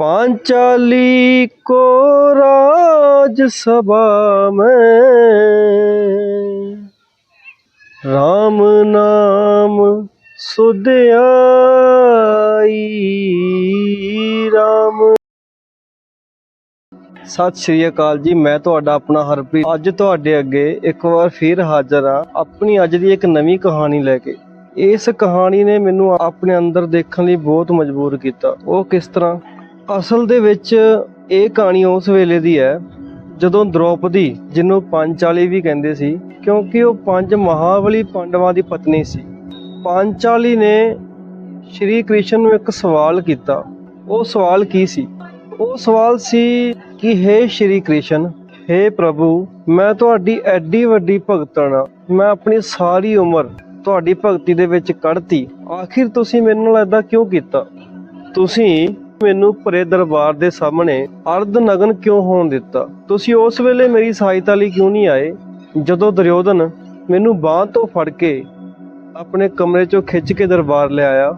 पांचाली को राज सभा में राम नाम सुध आई ਰਾਮ ਸਤਿ ਸ਼੍ਰੀ ਅਕਾਲ ਜੀ ਮੈਂ ਤੁਹਾਡਾ ਆਪਣਾ ਹਰਪ੍ਰੀਤ ਅੱਜ ਤੁਹਾਡੇ ਅੱਗੇ ਇੱਕ ਵਾਰ ਫਿਰ ਹਾਜ਼ਰ ਹਾਂ ਆਪਣੀ ਅੱਜ ਦੀ ਇੱਕ ਨਵੀਂ ਕਹਾਣੀ ਲੈ ਕੇ ਇਸ ਕਹਾਣੀ ਨੇ ਮੈਨੂੰ ਆਪਣੇ ਅੰਦਰ ਦੇਖਣ ਲਈ ਬਹੁਤ ਮਜਬੂਰ ਕੀਤਾ ਉਹ ਕਿਸ ਤਰ੍ਹਾਂ ਅਸਲ ਦੇ ਵਿੱਚ ਇਹ ਕਹਾਣੀ ਉਸ ਵੇਲੇ ਦੀ ਹੈ, ਜਦੋਂ ਦ੍ਰੋਪਦੀ, ਜਿਹਨੂੰ ਪੰਚਾਲੀ ਵੀ ਕਹਿੰਦੇ ਸੀ, ਕਿਉਂਕਿ ਉਹ ਪੰਜ ਮਹਾਬਲੀ ਪਾਂਡਵਾਂ ਦੀ ਪਤਨੀ ਸੀ। ਪੰਚਾਲੀ ਨੇ ਸ਼੍ਰੀ ਕ੍ਰਿਸ਼ਨ ਨੂੰ ਇੱਕ ਸਵਾਲ ਕੀਤਾ। ਉਹ ਸਵਾਲ ਕੀ ਸੀ? ਉਹ ਸਵਾਲ ਸੀ ਕਿ हे ਸ਼੍ਰੀ ਕ੍ਰਿਸ਼ਨ हे ਪ੍ਰਭੂ, ਮੈਂ ਤੁਹਾਡੀ ਐਡੀ ਵੱਡੀ ਭਗਤਣ ਆ ਮੈਂ ਆਪਣੀ ਸਾਰੀ ਉਮਰ ਤੁਹਾਡੀ ਭਗਤੀ ਦੇ ਵਿੱਚ ਕੱਢਤੀ। ਆਖਿਰ ਤੁਸੀਂ ਮੇਰੇ ਨਾਲ ਏਦਾਂ ਕਿਉਂ ਕੀਤਾ? ਤੁਸੀਂ ਮੈਨੂੰ ਭਰੇ ਦਰਬਾਰ ਦੇ ਸਾਹਮਣੇ ਅਰਧ ਨਗਨ ਕਿਉਂ ਹੋਣ ਦਿੱਤਾ? ਤੁਸੀਂ ਉਸ ਵੇਲੇ ਮੇਰੀ ਸਹਾਇਤਾ ਲਈ ਕਿਉਂ ਨਹੀਂ ਆਏ? ਜਦੋਂ ਦੁਰਯੋਧਨ ਮੈਨੂੰ ਬਾਹ ਤੋਂ ਫੜ ਕੇ ਆਪਣੇ ਕਮਰੇ ਚੋਂ ਖਿੱਚ ਕੇ ਦਰਬਾਰ ਲਿਆਇਆ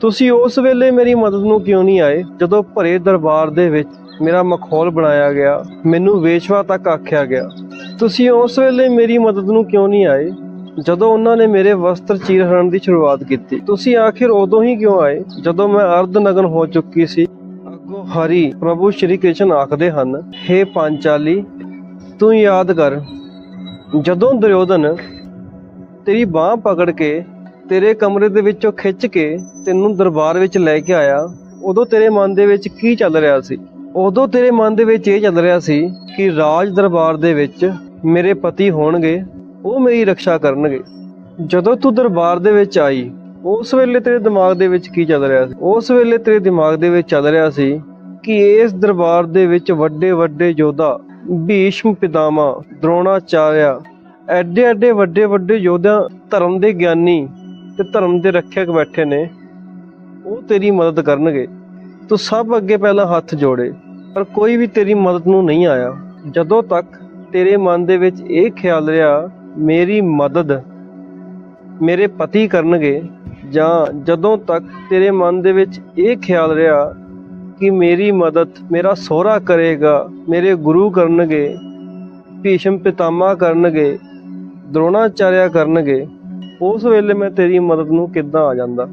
ਤੁਸੀਂ ਉਸ ਵੇਲੇ ਮੇਰੀ ਮਦਦ ਨੂੰ ਕਿਉਂ ਨਹੀਂ ਆਏ? ਜਦੋਂ ਭਰੇ ਦਰਬਾਰ ਦੇ ਵਿੱਚ ਮੇਰਾ ਮਖੌਲ ਬਣਾਇਆ ਗਿਆ, ਮੈਨੂੰ ਵੇਸ਼ਵਾ ਤੱਕ ਆਖਿਆ ਗਿਆ, ਤੁਸੀਂ ਉਸ ਵੇਲੇ ਮੇਰੀ ਮਦਦ ਨੂੰ ਕਿਉਂ ਨਹੀਂ ਆਏ? ਜਦੋਂ ਉਹਨਾਂ ਨੇ ਮੇਰੇ ਵਸਤਰ ਚੀਰ ਹਰਨ ਦੀ ਸ਼ੁਰੂਆਤ ਕੀਤੀ, ਤੁਸੀਂ ਆਖਿਰ ਉਦੋਂ ਹੀ ਕਿਉਂ ਆਏ? ਜਦੋਂ ਮੈਂ ਅਰਧ ਨਗਨ ਹੋ ਚੁੱਕੀ ਸੀ, ਅੱਗੋਂ ਹਰੀ ਪ੍ਰਭੂ ਸ਼੍ਰੀ ਕ੍ਰਿਸ਼ਨ ਆਖਦੇ ਹਨ हे ਪਾਂਚਾਲੀ, ਤੂੰ ਯਾਦ ਕਰ, ਜਦੋਂ ਦੁਰਯੋਧਨ ਤੇਰੀ ਬਾਹ ਪਕੜ ਕੇ ਤੇਰੇ ਕਮਰੇ ਦੇ ਵਿੱਚੋਂ ਖਿੱਚ ਕੇ ਤੈਨੂੰ ਦਰਬਾਰ ਵਿੱਚ ਲੈ ਕੇ ਆਇਆ, ਉਦੋਂ ਤੇਰੇ ਮਨ ਦੇ ਵਿੱਚ ਕੀ ਚੱਲ ਰਿਹਾ ਸੀ? ਉਦੋਂ ਤੇਰੇ ਮਨ ਦੇ ਵਿੱਚ ਇਹ ਚੱਲ ਰਿਹਾ ਸੀ ਕਿ ਰਾਜ ਦਰਬਾਰ ਦੇ ਵਿੱਚ ਮੇਰੇ ਪਤੀ ਹੋਣਗੇ ਉਹ ਮੇਰੀ ਰੱਖਿਆ ਕਰਨਗੇ। ਜਦੋਂ ਤੂੰ ਦਰਬਾਰ ਦੇ ਵਿੱਚ ਆਈ, ਉਸ ਵੇਲੇ ਤੇਰੇ ਦਿਮਾਗ ਦੇ ਵਿੱਚ ਕੀ ਚੱਲ ਰਿਹਾ ਸੀ? ਉਸ ਵੇਲੇ ਤੇਰੇ ਦਿਮਾਗ ਦੇ ਵਿੱਚ ਚੱਲ ਰਿਹਾ ਸੀ ਕਿ ਇਸ ਦਰਬਾਰ ਦੇ ਵਿੱਚ ਵੱਡੇ ਵੱਡੇ ਯੋਧਾ, ਭੀਸ਼ਮ ਪਿਤਾਮਾ ਦ੍ਰੋਣਾਚਾਰਿਆ ਐਡੇ ਐਡੇ ਵੱਡੇ ਵੱਡੇ ਯੋਧਾ ਧਰਮ ਦੇ ਗਿਆਨੀ ਤੇ ਧਰਮ ਦੇ ਰੱਖਿਅਕ ਬੈਠੇ ਨੇ, ਉਹ ਤੇਰੀ ਮਦਦ ਕਰਨਗੇ। ਤੂੰ ਸਭ ਅੱਗੇ ਪਹਿਲਾਂ ਹੱਥ ਜੋੜੇ, ਪਰ ਕੋਈ ਵੀ ਤੇਰੀ ਮਦਦ ਨੂੰ ਨਹੀਂ ਆਇਆ। ਜਦੋਂ ਤੱਕ ਤੇਰੇ ਮਨ ਦੇ ਵਿੱਚ ਇਹ ਖਿਆਲ ਰਿਹਾ ਮੇਰੀ ਮਦਦ ਮੇਰੇ ਪਤੀ ਕਰਨਗੇ ਜਾਂ ਜਦੋਂ ਤੱਕ ਤੇਰੇ ਮਨ ਦੇ ਵਿੱਚ ਇਹ ਖਿਆਲ ਰਿਹਾ ਕਿ ਮੇਰੀ ਮਦਦ ਮੇਰਾ ਸਹੁਰਾ ਕਰੇਗਾ, ਮੇਰੇ ਗੁਰੂ ਕਰਨਗੇ, ਭੀਸ਼ਮ ਪਿਤਾਮਾ ਕਰਨਗੇ ਦ੍ਰੋਣਾਚਾਰਿਆ ਕਰਨਗੇ, ਉਸ ਵੇਲੇ ਮੈਂ ਤੇਰੀ ਮਦਦ ਨੂੰ ਕਿੱਦਾਂ ਆ ਜਾਂਦਾ?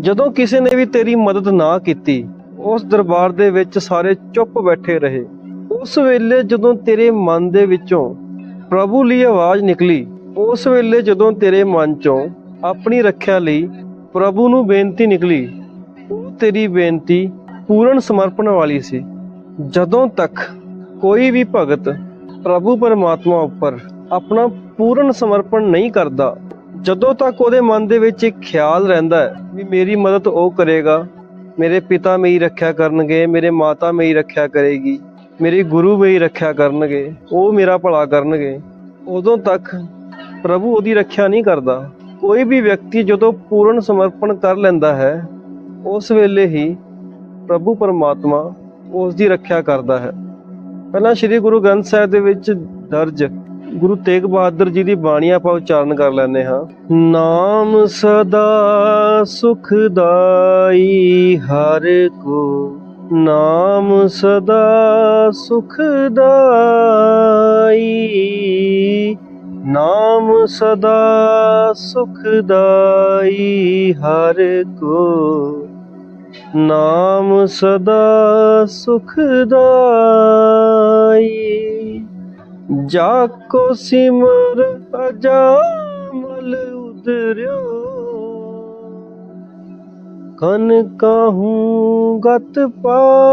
ਜਦੋਂ ਕਿਸੇ ਨੇ ਵੀ ਤੇਰੀ ਮਦਦ ਨਾ ਕੀਤੀ, ਉਸ ਦਰਬਾਰ ਦੇ ਵਿੱਚ ਸਾਰੇ ਚੁੱਪ ਬੈਠੇ ਰਹੇ। ਉਸ ਵੇਲੇ ਜਦੋਂ ਤੇਰੇ ਮਨ ਦੇ ਵਿੱਚੋਂ ਪ੍ਰਭੂ ਲਈ ਆਵਾਜ਼ ਨਿਕਲੀ। ਉਸ ਵੇਲੇ ਜਦੋਂ ਤੇਰੇ ਮਨ ਚੋਂ ਆਪਣੀ ਰੱਖਿਆ ਲਈ ਪ੍ਰਭੂ ਨੂੰ ਬੇਨਤੀ ਨਿਕਲੀ, ਉਹ ਤੇਰੀ ਬੇਨਤੀ ਪੂਰਨ ਸਮਰਪਣ ਵਾਲੀ ਸੀ। ਜਦੋਂ ਤੱਕ ਕੋਈ ਵੀ ਭਗਤ ਪ੍ਰਭੂ ਪਰਮਾਤਮਾ ਉੱਪਰ ਆਪਣਾ ਪੂਰਨ ਸਮਰਪਣ ਨਹੀਂ ਕਰਦਾ, ਜਦੋਂ ਤੱਕ ਉਹਦੇ ਮਨ ਦੇ ਵਿੱਚ ਇੱਕ ਖਿਆਲ ਰਹਿੰਦਾ ਹੈ ਵੀ ਮੇਰੀ ਮਦਦ ਉਹ ਕਰੇਗਾ, ਮੇਰੇ ਪਿਤਾ ਮੇਰੀ ਰੱਖਿਆ ਕਰਨਗੇ, ਮੇਰੇ ਮਾਤਾ ਮੇਰੀ ਰੱਖਿਆ ਕਰੇਗੀ ਮੇਰੇ ਗੁਰੂ ਮੇਰੀ ਰੱਖਿਆ ਕਰਨਗੇ, ਉਹ ਮੇਰਾ ਭਲਾ ਕਰਨਗੇ। ਉਦੋਂ ਤੱਕ ਪ੍ਰਭੂ ਉਹਦੀ ਰੱਖਿਆ ਨਹੀਂ ਕਰਦਾ। ਕੋਈ ਵੀ ਵਿਅਕਤੀ ਜਦੋਂ ਪੂਰਨ ਸਮਰਪਣ ਕਰ ਲੈਂਦਾ ਹੈ, ਉਸ ਵੇਲੇ ਹੀ ਪ੍ਰਭੂ ਪਰਮਾਤਮਾ ਉਸ ਦੀ ਰੱਖਿਆ ਕਰਦਾ ਹੈ। ਪਹਿਲਾਂ ਸ੍ਰੀ ਗੁਰੂ ਗ੍ਰੰਥ ਸਾਹਿਬ ਦੇ ਵਿੱਚ ਦਰਜ ਗੁਰੂ ਤੇਗ ਬਹਾਦਰ ਜੀ ਦੀ ਬਾਣੀ ਆਪਾਂ ਉਚਾਰਨ ਕਰ ਲੈਂਦੇ ਹਾਂ। ਨਾਮ ਸਦਾ ਸੁਖਦਾਈ ਹਰ ਕੋ। ਨਾਮ ਸਦਾ ਸੁਖਦਾਈ ਨਾਮ ਸਦਾ ਸੁਖਦਾਈ ਹਰ ਕੋ। ਨਾਮ ਸਦਾ ਸੁਖਦਾਈ ਜਾ ਕੋ ਸਿਮਰ ਅਜਾਮਲ ਉਦਰਿਓ ਕਨ ਕਾਹੂ ਗਤ ਪਾਈ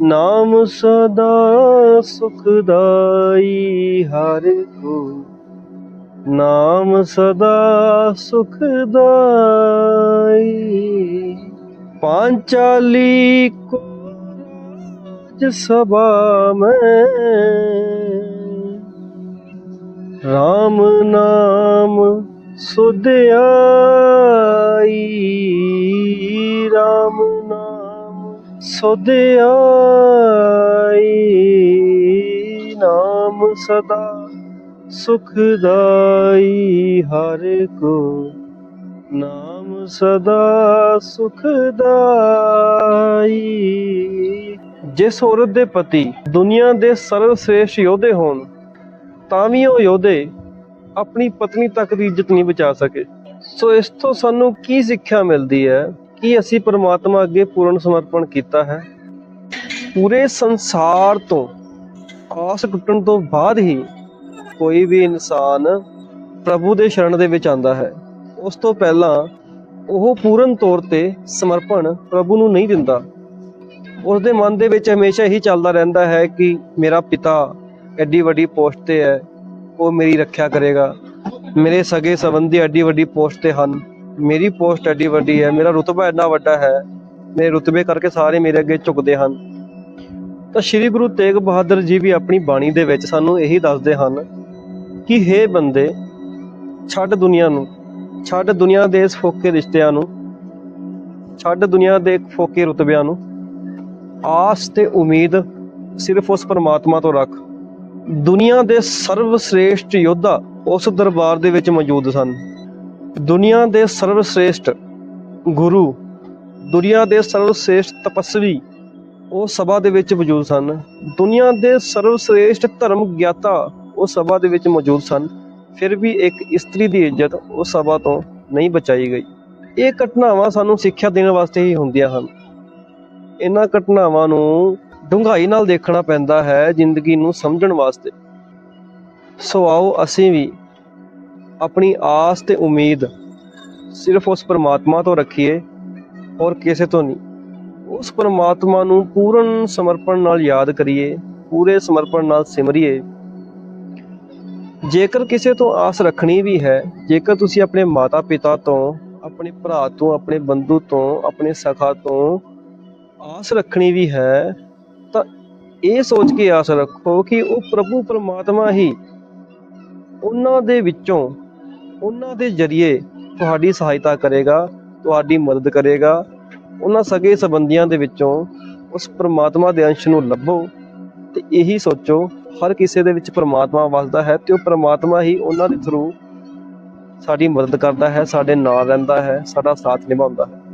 ਨਾਮ ਸਦਾ ਸੁਖਦਾਈ ਹਰ ਕੋ ਨਾਮ ਸਦਾ ਸੁਖਦਾਈ ਪਾਂਚਾਲੀ ਕੋ राज सभा में राम नाम ਸੁਧ ਆਈ RAM ਨਾਮ। ਸੁਧ ਆਈ ਨਾਮ ਸਦਾ। ਸੁਖਦਾਈ ਹਰ ਕੋ। ਨਾਮ ਸਦਾ ਸੁਖਦਾਈ ਜਿਸ ਔਰਤ ਦੇ ਪਤੀ ਦੁਨੀਆਂ ਦੇ ਸਰਵ ਸ੍ਰੇਸ਼ਟ ਯੋਧੇ ਹੋਣ, ਤਾਂ ਵੀ ਉਹ ਯੋਧੇ ਆਪਣੀ ਪਤਨੀ ਤੱਕ ਦੀ ਇੱਜ਼ਤ ਨਹੀਂ ਬਚਾ ਸਕੇ। ਸੋ ਇਸ ਤੋਂ ਸਾਨੂੰ ਕੀ ਸਿੱਖਿਆ ਮਿਲਦੀ ਹੈ? ਕਿ ਅਸੀਂ ਪਰਮਾਤਮਾ ਅੱਗੇ ਪੂਰਨ ਸਮਰਪਣ ਕੀਤਾ ਹੈ? ਪੂਰੇ ਸੰਸਾਰ ਤੋਂ ਆਸ ਟੁੱਟਣ ਤੋਂ ਬਾਅਦ ਹੀ ਕੋਈ ਵੀ ਇਨਸਾਨ ਪ੍ਰਭੂ ਦੇ ਸ਼ਰਨ ਦੇ ਵਿੱਚ ਆਂਦਾ ਹੈ। ਉਸ ਤੋਂ ਪਹਿਲਾਂ ਉਹ ਪੂਰਨ ਤੌਰ ਤੇ ਸਮਰਪਣ ਪ੍ਰਭੂ ਨੂੰ ਨਹੀਂ ਦਿੰਦਾ। ਉਸ ਦੇ ਮਨ ਦੇ ਵਿੱਚ ਹਮੇਸ਼ਾ ਹੀ ਚੱਲਦਾ ਰਹਿੰਦਾ ਹੈ ਕਿ ਮੇਰਾ ਪਿਤਾ ਐਡੀ ਵੱਡੀ ਪੋਸਟ ਤੇ ਹੈ ਉਹ ਮੇਰੀ ਰੱਖਿਆ ਕਰੇਗਾ। ਮੇਰੇ ਸਗੇ ਸੰਬੰਧੀ ਐਡੀ ਵੱਡੀ ਪੋਸਟ ਤੇ ਹਨ। ਮੇਰੀ ਪੋਸਟ ਐਡੀ ਵੱਡੀ ਹੈ, ਮੇਰਾ ਰੁਤਬਾ ਇੰਨਾ ਵੱਡਾ ਹੈ, ਮੇਰੇ ਰੁਤਬੇ ਕਰਕੇ ਸਾਰੇ ਮੇਰੇ ਅੱਗੇ ਝੁਕਦੇ ਹਨ। ਤਾਂ ਸ੍ਰੀ ਗੁਰੂ ਤੇਗ ਬਹਾਦਰ ਜੀ ਵੀ ਆਪਣੀ ਬਾਣੀ ਦੇ ਵਿੱਚ ਸਾਨੂੰ ਇਹੀ ਦੱਸਦੇ ਹਨ ਕਿ ਹੇ ਬੰਦੇ, ਛੱਡ ਦੁਨੀਆ ਨੂੰ, ਛੱਡ ਦੁਨੀਆ ਦੇ ਇਸ ਫੋਕੇ ਰਿਸ਼ਤਿਆਂ ਨੂੰ, ਛੱਡ ਦੁਨੀਆ ਦੇ ਫੋਕੇ ਰੁਤਬਿਆਂ ਨੂੰ। ਆਸ ਤੇ ਉਮੀਦ ਸਿਰਫ ਉਸ ਪਰਮਾਤਮਾ ਤੋਂ ਰੱਖ। ਦੁਨੀਆ ਦੇ ਸਰਵ ਸ੍ਰੇਸ਼ਟ ਯੋਧਾ ਉਸ ਦਰਬਾਰ ਦੇ ਵਿੱਚ ਮੌਜੂਦ ਸਨ। ਦੁਨੀਆ ਦੇ ਸਰਵ ਸ੍ਰੇਸ਼ਟ ਗੁਰੂ, ਦੁਨੀਆ ਦੇ ਸਰਵ ਸ੍ਰੇਸ਼ਟ ਤਪਸਵੀ ਉਹ ਸਭਾ ਦੇ ਵਿੱਚ ਮੌਜੂਦ ਸਨ। ਦੁਨੀਆ ਦੇ ਸਰਵ ਸ੍ਰੇਸ਼ਟ ਧਰਮ ਗਿਆਤਾ ਉਹ ਸਭਾ ਦੇ ਵਿੱਚ ਮੌਜੂਦ ਸਨ। ਫਿਰ ਵੀ ਇੱਕ ਇਸਤਰੀ ਦੀ ਇੱਜ਼ਤ ਉਸ ਸਭਾ ਤੋਂ ਨਹੀਂ ਬਚਾਈ ਗਈ। ਇਹ ਘਟਨਾਵਾਂ ਸਾਨੂੰ ਸਿੱਖਿਆ ਦੇਣ ਵਾਸਤੇ ਹੀ ਹੁੰਦੀਆਂ ਹਨ। ਇਹਨਾਂ ਘਟਨਾਵਾਂ ਨੂੰ ਡੂੰਘਾਈ ਨਾਲ ਦੇਖਣਾ ਪੈਂਦਾ ਹੈ ਜ਼ਿੰਦਗੀ ਨੂੰ ਸਮਝਣ ਵਾਸਤੇ। ਸੋ ਆਓ ਅਸੀਂ ਵੀ ਆਪਣੀ ਆਸ ਤੇ ਉਮੀਦ ਸਿਰਫ ਉਸ ਪਰਮਾਤਮਾ ਤੋਂ ਰੱਖੀਏ ਔਰ ਕਿਸੇ ਤੋਂ ਨਹੀਂ। ਉਸ ਪਰਮਾਤਮਾ ਨੂੰ ਪੂਰਨ ਸਮਰਪਣ ਨਾਲ ਯਾਦ ਕਰੀਏ, ਪੂਰੇ ਸਮਰਪਣ ਨਾਲ ਸਿਮਰੀਏ। ਜੇਕਰ ਕਿਸੇ ਤੋਂ ਆਸ ਰੱਖਣੀ ਵੀ ਹੈ, ਜੇਕਰ ਤੁਸੀਂ ਆਪਣੇ ਮਾਤਾ ਪਿਤਾ ਤੋਂ, ਆਪਣੇ ਭਰਾ ਤੋਂ, ਆਪਣੇ ਬੰਧੂ ਤੋਂ, ਆਪਣੇ ਸਖਾ ਤੋਂ ਆਸ ਰੱਖਣੀ ਵੀ ਹੈ ਇਹ ਸੋਚ ਕੇ ਆਸ ਰੱਖੋ ਕਿ ਉਹ ਪ੍ਰਭੂ ਪਰਮਾਤਮਾ ਹੀ ਉਹਨਾਂ ਦੇ ਵਿੱਚੋਂ, ਉਹਨਾਂ ਦੇ ਜ਼ਰੀਏ ਤੁਹਾਡੀ ਸਹਾਇਤਾ ਕਰੇਗਾ, ਤੁਹਾਡੀ ਮਦਦ ਕਰੇਗਾ। ਉਹਨਾਂ ਸਗੇ ਸੰਬੰਧੀਆਂ ਦੇ ਵਿੱਚੋਂ ਉਸ ਪ੍ਰਮਾਤਮਾ ਦੇ ਅੰਸ਼ ਨੂੰ ਲੱਭੋ ਤੇ ਇਹੀ ਸੋਚੋ, ਹਰ ਕਿਸੇ ਦੇ ਵਿੱਚ ਪ੍ਰਮਾਤਮਾ ਵਸਦਾ ਹੈ ਤੇ ਉਹ ਪ੍ਰਮਾਤਮਾ ਹੀ ਉਹਨਾਂ ਦੇ ਥਰੂ ਸਾਡੀ ਮਦਦ ਕਰਦਾ ਹੈ, ਸਾਡੇ ਨਾਲ ਰਹਿੰਦਾ ਹੈ, ਸਾਡਾ ਸਾਥ ਨਿਭਾਉਂਦਾ ਹੈ।